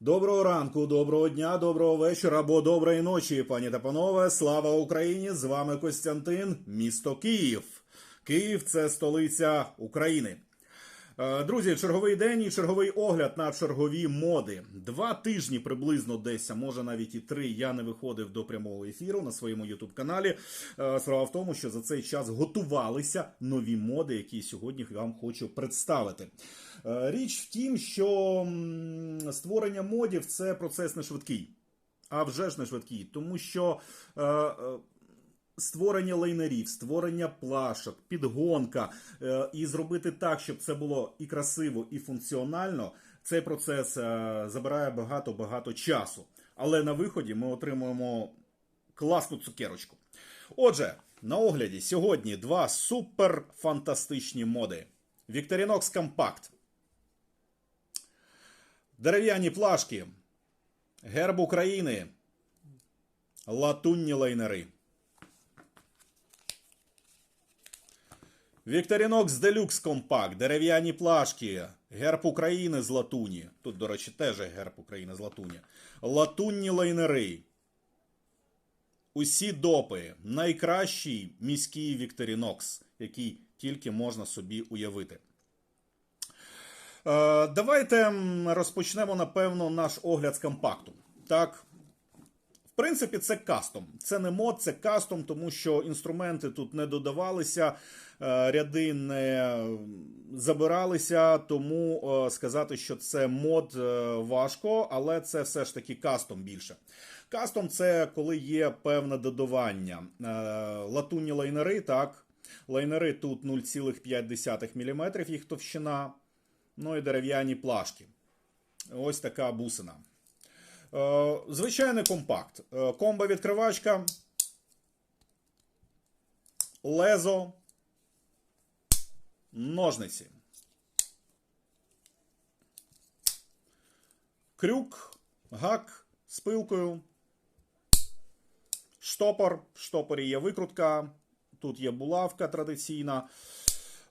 Доброго ранку, доброго дня, доброго вечора або доброї ночі, пані та панове. Слава Україні! З вами Костянтин, місто Київ. Київ це столиця України. Е, Друзі, черговий день і черговий огляд на чергові моди. Два тижні приблизно десь, а може навіть і три. Я не виходив до прямого ефіру на своєму ютуб каналі. Е, Справа в тому, що за цей час готувалися нові моди, які сьогодні вам хочу представити. Е, Річ в тім, що створення модів це процес не швидкий. А вже ж не швидкий, тому що е, е, створення лайнерів, створення плашок, підгонка і зробити так, щоб це було і красиво, і функціонально. Цей процес забирає багато-багато часу. Але на виході ми отримуємо класну цукерочку. Отже, на огляді сьогодні два супер фантастичні моди: Victorinox Compact. Дерев'яні плашки, герб України, латунні лайнери. Victorinox Deluxe Compact, дерев'яні плашки, герб України з латуні. Тут, до речі, теж герб України з латуні. Латунні лайнери. Усі допи. Найкращий міський Victorinox, який тільки можна собі уявити. Е, Давайте розпочнемо, напевно, наш огляд з компакту. Так, в принципі, це кастом. Це не мод, це кастом, тому що інструменти тут не додавалися, е, ряди не забиралися, тому е, сказати, що це мод важко, але це все ж таки кастом більше. Кастом це коли є певне додавання. Латунні лайнери, так. Лайнери тут 0,5 мм їх товщина. Ну і дерев'яні плашки. Ось така бусина. Е, Звичайний компакт. Е, Комба відкривачка. Лезо. Ножниці. Крюк, гак з пилкою. Штопор. В штопорі є викрутка. Тут є булавка традиційна.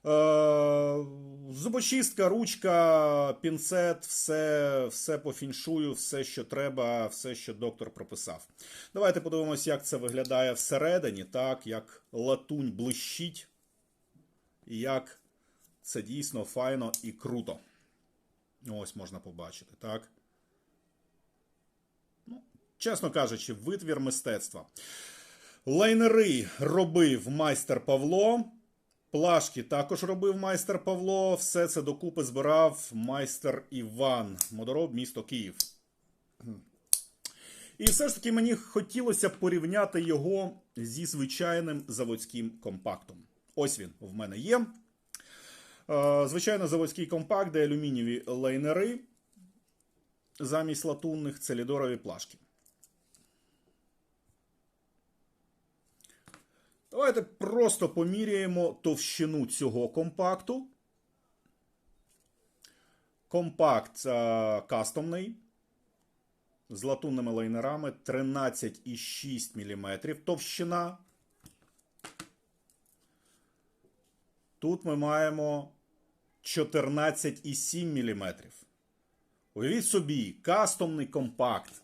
Е, Зубочистка, ручка, пінцет, все, все по фіншую, все, що треба, все, що доктор прописав. Давайте подивимося, як це виглядає всередині, так, як латунь блищить, і як це дійсно файно і круто. Ось можна побачити, так. Ну, чесно кажучи, витвір мистецтва. Лайнери робив майстер Павло. Плашки також робив майстер Павло. Все це докупи збирав майстер Іван, модороб місто Київ. І все ж таки мені хотілося порівняти його зі звичайним заводським компактом. Ось він в мене є. Е, Звичайно, заводський компакт, де алюмінієві лайнери. Замість латунних це лідорові плашки. Давайте просто поміряємо товщину цього компакту. Компакт а, кастомний з латунними лайнерами 13,6 мм товщина. Тут ми маємо 14,7 мм. Уявіть собі, кастомний компакт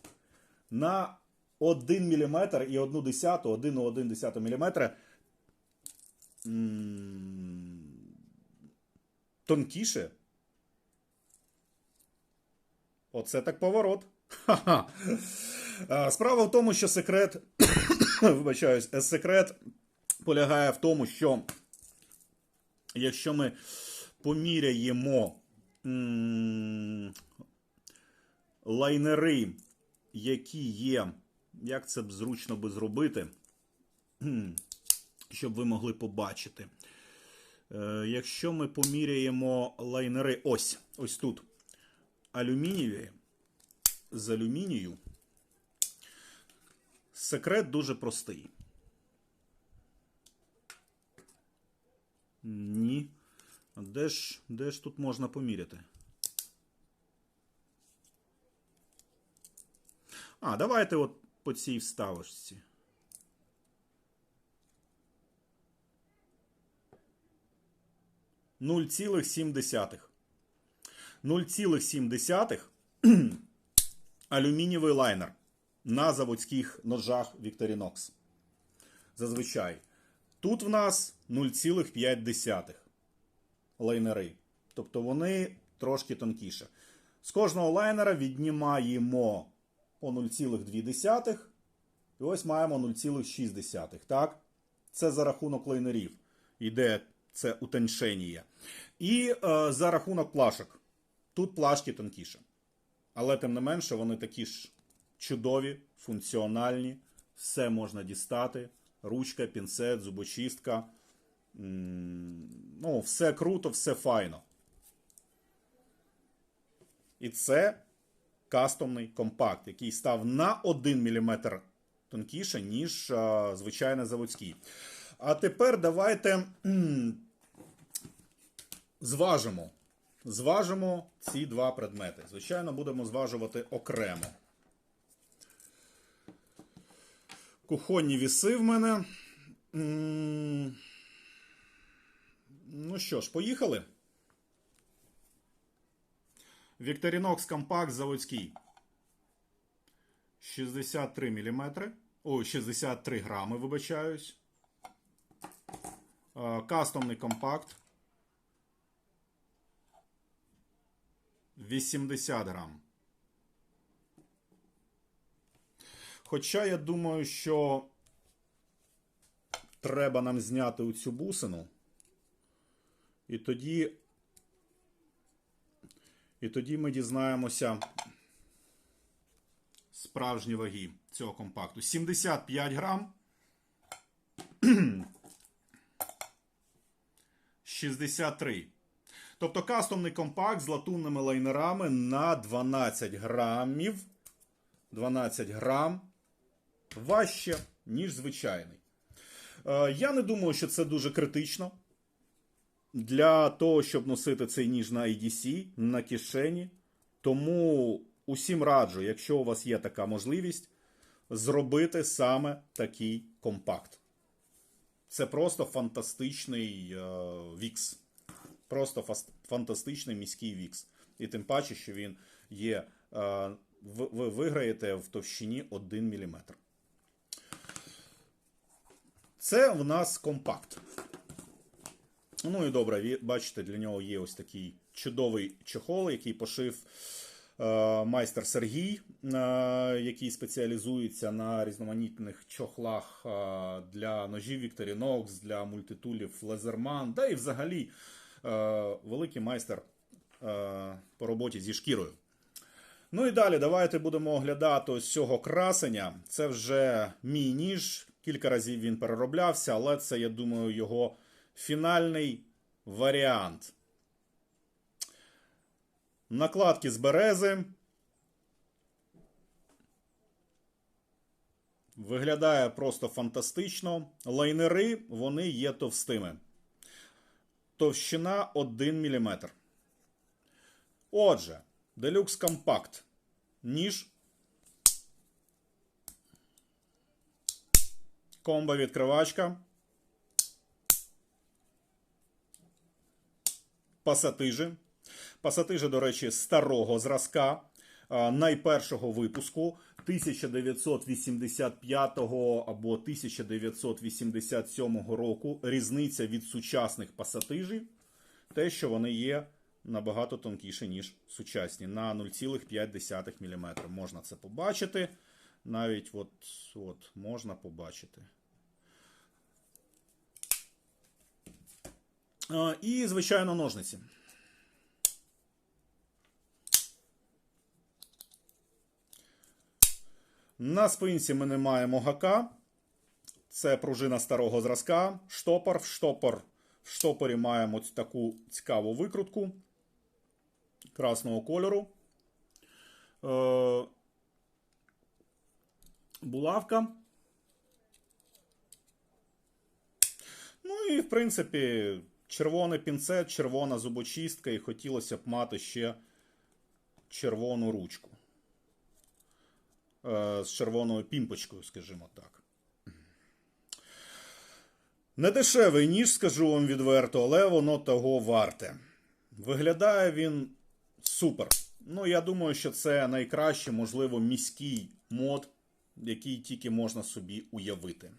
на 1 мм і 1 десяту, 1,1 мм тонкіше. Оце так поворот. Ха-ха. Справа в тому, що секрет, вибачаюсь, секрет полягає в тому, що якщо ми поміряємо лайнери, які є, як це б зручно би зробити. Щоб ви могли побачити. Е, Якщо ми поміряємо лайнери, ось, ось тут, алюмінієві, з алюмінію, секрет дуже простий. Ні. Де ж, де ж тут можна поміряти? А, давайте от по цій вставочці. Нуль цілих сім десятих. 0,7 алюмінієвий лайнер на заводських ножах Victorinox. Зазвичай. Тут в нас 0,5 лайнери. Тобто вони трошки тонкіше. З кожного лайнера віднімаємо по 0,2. І ось маємо 0,6. Так? Це за рахунок лайнерів. Іде це утоншення. І е, за рахунок плашок. Тут плашки тонкіше. Але тим не менше, вони такі ж чудові, функціональні, все можна дістати. Ручка, пінцет, зубочистка. Ну, все круто, все файно. І це кастомний компакт, який став на 1 мм тонкіше, ніж а, звичайний заводський. А тепер давайте зважимо. Зважимо ці два предмети. Звичайно, будемо зважувати окремо. Кухонні віси в мене. Ну що ж, поїхали. Victorinox Compact заводський. 63 мм. Ой, 63 грами, вибачаюсь. Е, Кастомний компакт. 80 грам. Хоча я думаю, що треба нам зняти оцю бусину. І тоді. І тоді ми дізнаємося справжні ваги цього компакту. 75 грам. 63. Тобто кастомний компакт з латунними лайнерами на 12 грамів. 12 грам важче, ніж звичайний. Е, Я не думаю, що це дуже критично. Для того, щоб носити цей ніж на IDC, на кишені. Тому усім раджу, якщо у вас є така можливість, зробити саме такий компакт. Це просто фантастичний е, вікс. Просто фантастичний міський вікс. І тим паче, що він є. Е, ви, ви виграєте в товщині 1 мм. Це в нас компакт. Ну і добре, бачите, для нього є ось такий чудовий чохол, який пошив майстер Сергій, е, який спеціалізується на різноманітних чохлах е, для ножів Victorinox, для мультитулів Лезерман, да і взагалі е, великий майстер е, по роботі зі шкірою. Ну і далі давайте будемо оглядати ось цього красення. Це вже мій ніж. Кілька разів він перероблявся, але це, я думаю, його фінальний варіант. Накладки з берези. Виглядає просто фантастично. Лайнери вони є товстими. Товщина 1 мм. Отже, Deluxe Compact. Ніж. Комбо відкривачка. Пасатижі. Пасатижі, до речі, старого зразка, найпершого випуску 1985 або 1987 року. Різниця від сучасних пасатижів, те, що вони є набагато тонкіші, ніж сучасні, на 0,5 мм. Можна це побачити. Навіть от, от можна побачити. І, звичайно, ножниці. На спинці ми не маємо гака. Це пружина старого зразка. Штопор. В штопор. В штопорі маємо таку цікаву викрутку красного кольору. Е, булавка. Ну і, в принципі, червоний пінцет, червона зубочистка, і хотілося б мати ще червону ручку. Е, з червоною пімпочкою, скажімо так. Недешевий ніж, скажу вам відверто, але воно того варте. Виглядає він супер. Ну, я думаю, що це найкращий, можливо, міський мод, який тільки можна собі уявити.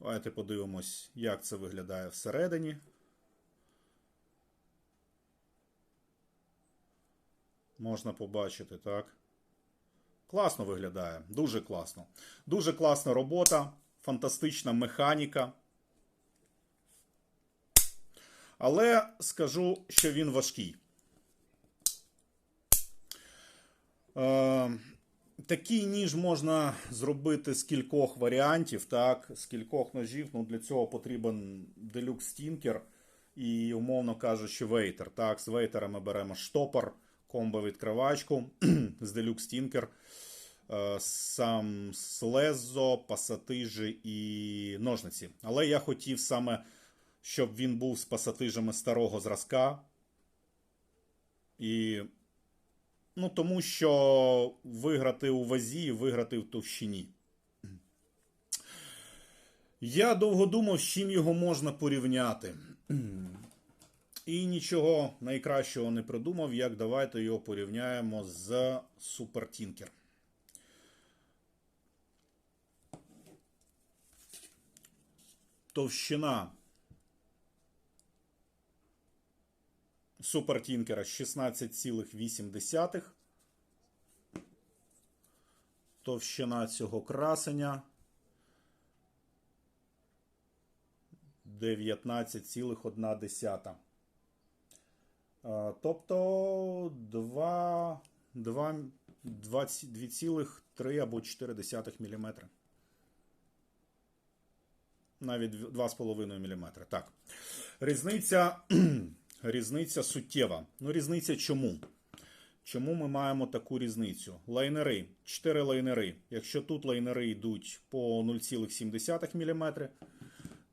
Давайте подивимось, як це виглядає всередині. Можна побачити, так? Класно виглядає, дуже класно. Дуже класна робота, фантастична механіка. Але скажу, що він важкий. Е, такий ніж можна зробити з кількох варіантів, так, з кількох ножів. Ну, для цього потрібен Deluxe Stinker і, умовно кажучи, вейтер. Так, з вейтера ми беремо штопор, комбо-відкривачку з Deluxe Stinker, е, сам слезо, пасатижі і ножниці. Але я хотів саме, щоб він був з пасатижами старого зразка. І Ну, тому що виграти у вазі, виграти в товщині. Я довго думав, з чим його можна порівняти. І нічого найкращого не придумав, як давайте його порівняємо з Tinker. Товщина Супертінкера 16,8. Товщина цього красення 19,1. Тобто 2, 2, 2,3 або 4 мм. Навіть 2,5 мм. Так. Різниця Різниця суттєва. Ну, різниця чому? Чому ми маємо таку різницю? Лайнери, 4 лайнери. Якщо тут лайнери йдуть по 0,7 мм,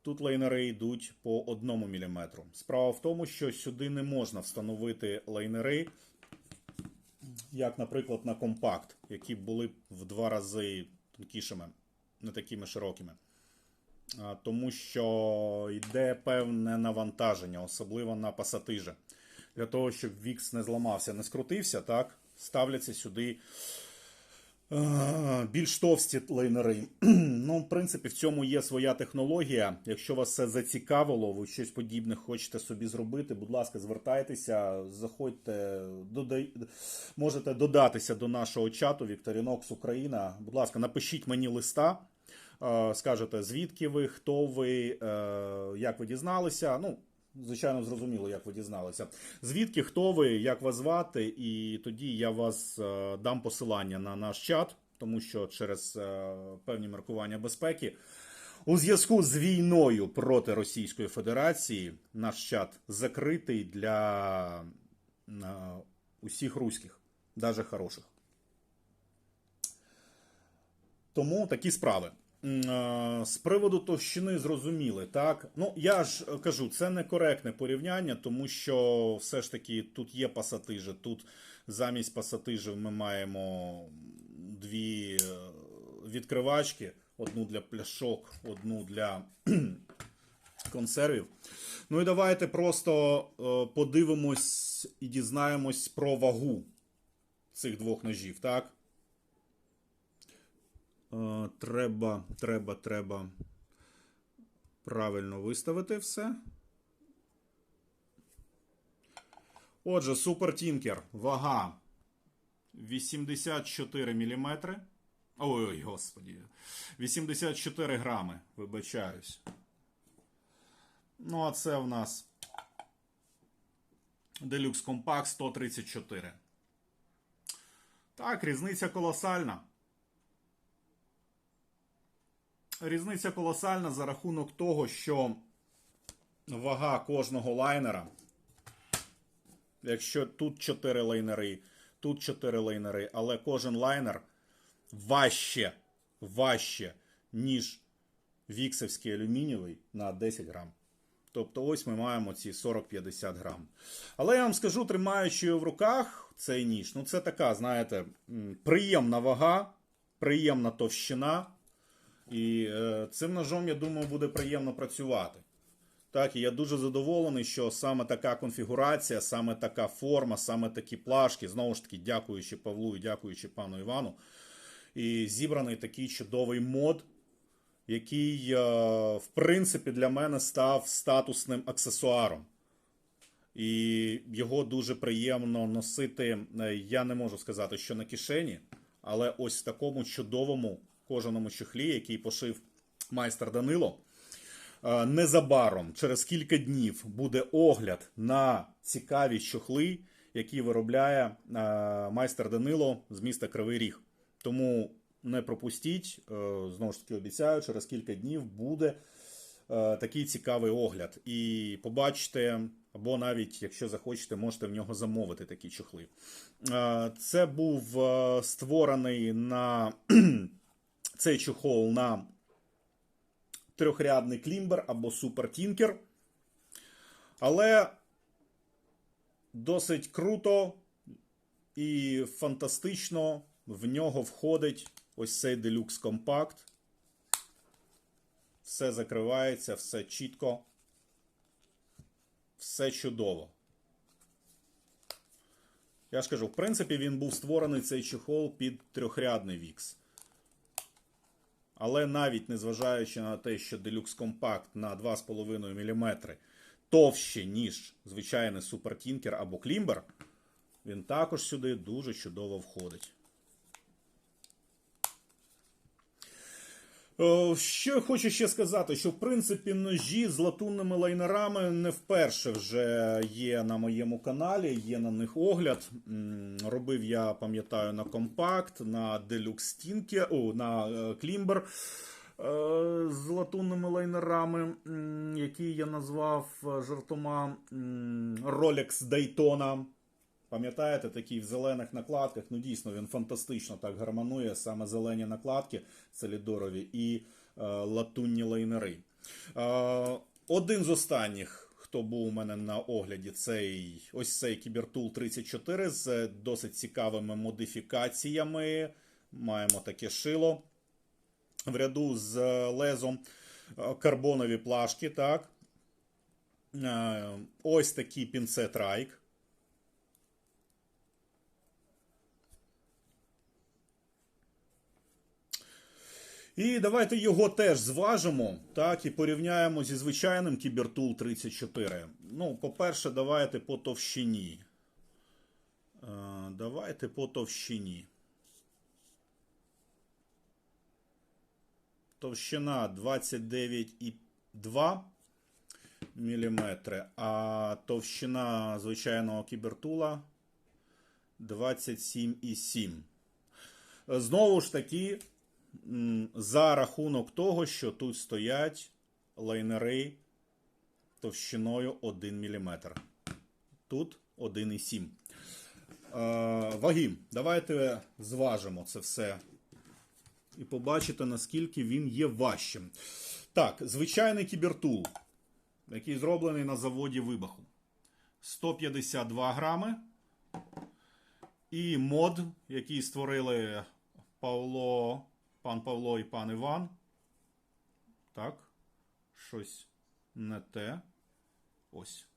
тут лайнери йдуть по 1 мм. Справа в тому, що сюди не можна встановити лайнери, як, наприклад, на компакт, які були в два рази тонкішими, не такими широкими. Тому що йде певне навантаження, особливо на пасатижі. Для того, щоб вікс не зламався, не скрутився, так, ставляться сюди більш товсті лайнери. ну, в принципі, в цьому є своя технологія. Якщо вас це зацікавило, ви щось подібне хочете собі зробити, будь ласка, звертайтеся, заходьте, додай... можете додатися до нашого чату Вікторінокс Україна. Будь ласка, напишіть мені листа. Е, скажете, звідки ви, хто ви, е, як ви дізналися. Ну, звичайно, зрозуміло, як ви дізналися. Звідки, хто ви, як вас звати, і тоді я вас е, дам посилання на наш чат, тому що через певні маркування безпеки. У зв'язку з війною проти Російської Федерації наш чат закритий для усіх руських, навіть хороших. Тому такі справи. З приводу товщини зрозуміли, так? Ну, я ж кажу, це некоректне порівняння, тому що все ж таки тут є пасатижі. Тут замість пасатижів ми маємо дві е, відкривачки: одну для пляшок, одну для консервів. Ну і давайте просто е, подивимось і дізнаємось про вагу цих двох ножів, так? Е, треба, треба, треба правильно виставити все. Отже, Tinker, вага 84 мм. Ой, господі. 84 грами, вибачаюсь. Ну, а це в нас Deluxe Compact 134. Так, різниця колосальна. Різниця колосальна за рахунок того, що вага кожного лайнера, якщо тут 4 лайнери, тут 4 лайнери, але кожен лайнер важче, важче, ніж віксовський алюмінієвий на 10 грам. Тобто ось ми маємо ці 40-50 грам. Але я вам скажу, тримаючи в руках цей ніж, ну це така, знаєте, приємна вага, приємна товщина. І цим ножом, я думаю, буде приємно працювати. Так, і я дуже задоволений, що саме така конфігурація, саме така форма, саме такі плашки, знову ж таки, дякуючи Павлу і дякуючи пану Івану. І зібраний такий чудовий мод, який, е, в принципі, для мене став статусним аксесуаром. І його дуже приємно носити. е, Я не можу сказати, що на кишені, але ось в такому чудовому кожаному чехлі, який пошив майстер Данило. Е, Незабаром, через кілька днів, буде огляд на цікаві чохли, які виробляє е, майстер Данило з міста Кривий Ріг. Тому не пропустіть, е, знову ж таки обіцяю, через кілька днів буде такий цікавий огляд. І побачите, або навіть, якщо захочете, можете в нього замовити такі чохли. Це був створений на цей чохол на трьохрядний клімбер або супертінкер. Але досить круто і фантастично в нього входить ось цей делюкс компакт. Все закривається, все чітко, все чудово. Я ж кажу, в принципі, він був створений цей чехол під трьохрядний вікс. Але навіть незважаючи на те, що Deluxe Compact на 2,5 мм товще, ніж звичайний Tinker або Клімбер, він також сюди дуже чудово входить. Що я хочу ще сказати, що в принципі ножі з латунними лайнерами не вперше вже є на моєму каналі, є на них огляд. Робив я, пам'ятаю, на компакт, на Tinker, о, на е, Клімбер е, з латунними лайнерами, які я назвав е, жартома Rolex Daytona. Пам'ятаєте, такий в зелених накладках, ну дійсно він фантастично так гармонує, саме зелені накладки солідорові і е, латунні лайнери. Е, один з останніх, хто був у мене на огляді, цей ось цей Кібертул 34 з досить цікавими модифікаціями. Маємо таке шило в ряду з е, лезом, Е, карбонові плашки, так. Е, Ось такий пінцет Райк. І давайте його теж зважимо, так, і порівняємо зі звичайним Кібертул 34. Ну, по-перше, давайте по товщині. Е, Давайте по товщині. Товщина 29,2 мм, а товщина звичайного кібертула 27,7. Знову ж таки, за рахунок того, що тут стоять лайнери товщиною 1 мм. Тут 1,7. Е, Ваги. Давайте зважимо це все і побачите, наскільки він є важчим. Так, звичайний кібертул, який зроблений на заводі Вибаху. 152 грами. І мод, який створили Павло, пан Павло і пан Іван. Так, щось не те. Ось.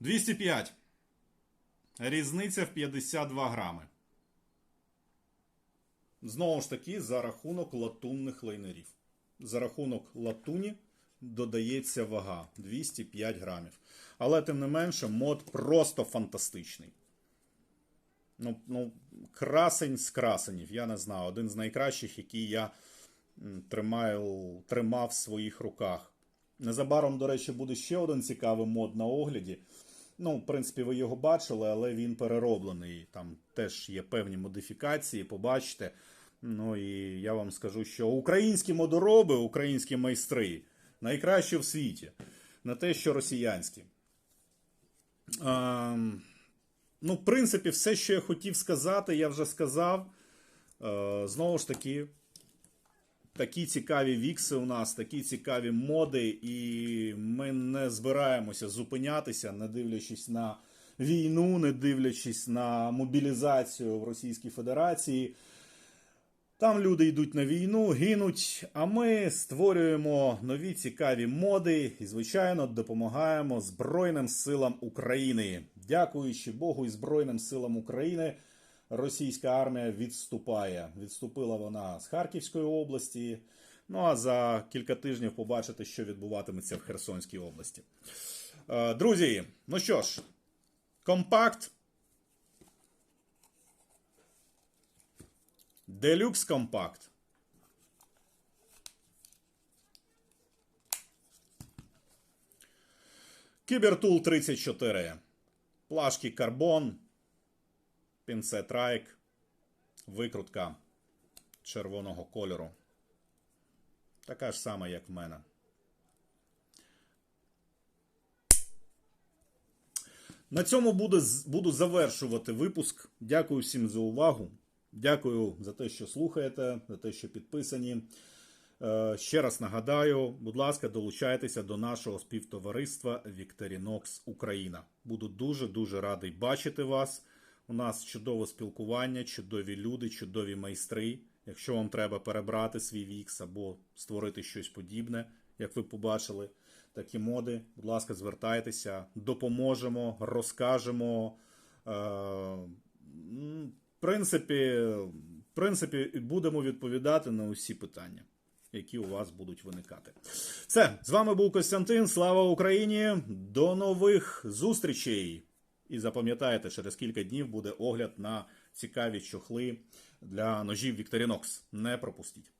205. Різниця в 52 грами. Знову ж таки, за рахунок латунних лайнерів. За рахунок латуні додається вага 205 грамів. Але тим не менше, мод просто фантастичний. Ну, ну, красень з красенів, я не знаю. Один з найкращих, який я тримаю, тримав в своїх руках. Незабаром, до речі, буде ще один цікавий мод на огляді. Ну, в принципі, ви його бачили, але він перероблений. Там теж є певні модифікації, побачите. Ну і я вам скажу, що українські модороби, українські майстри найкращі в світі. Не те, що росіянські. Ем, ну, в принципі, все, що я хотів сказати, я вже сказав. Е, знову ж таки, такі цікаві вікси у нас, такі цікаві моди, і ми не збираємося зупинятися, не дивлячись на війну, не дивлячись на мобілізацію в Російській Федерації. Там люди йдуть на війну, гинуть, а ми створюємо нові цікаві моди і, звичайно, допомагаємо Збройним силам України. Дякуючи Богу і Збройним силам України, російська армія відступає. Відступила вона з Харківської області. Ну а за кілька тижнів побачите, що відбуватиметься в Херсонській області. Е, Друзі, ну що ж, компакт. Делюкс компакт. Кібертул 34. Плашки карбон. Пінцет райк. Викрутка червоного кольору. Така ж сама, як в мене. На цьому буду, завершувати випуск. Дякую всім за увагу. Дякую за те, що слухаєте, за те, що підписані. Е, Ще раз нагадаю, будь ласка, долучайтеся до нашого співтовариства Вікторінокс Україна. Буду дуже дуже радий бачити вас. У нас чудове спілкування, чудові люди, чудові майстри. Якщо вам треба перебрати свій вікс або створити щось подібне, як ви побачили, такі моди, будь ласка, звертайтеся, допоможемо, розкажемо. Е, принципі, в принципі, будемо відповідати на усі питання, які у вас будуть виникати. Все, з вами був Костянтин. Слава Україні! До нових зустрічей! І запам'ятайте, через кілька днів буде огляд на цікаві чохли для ножів Вікторінокс. Не пропустіть.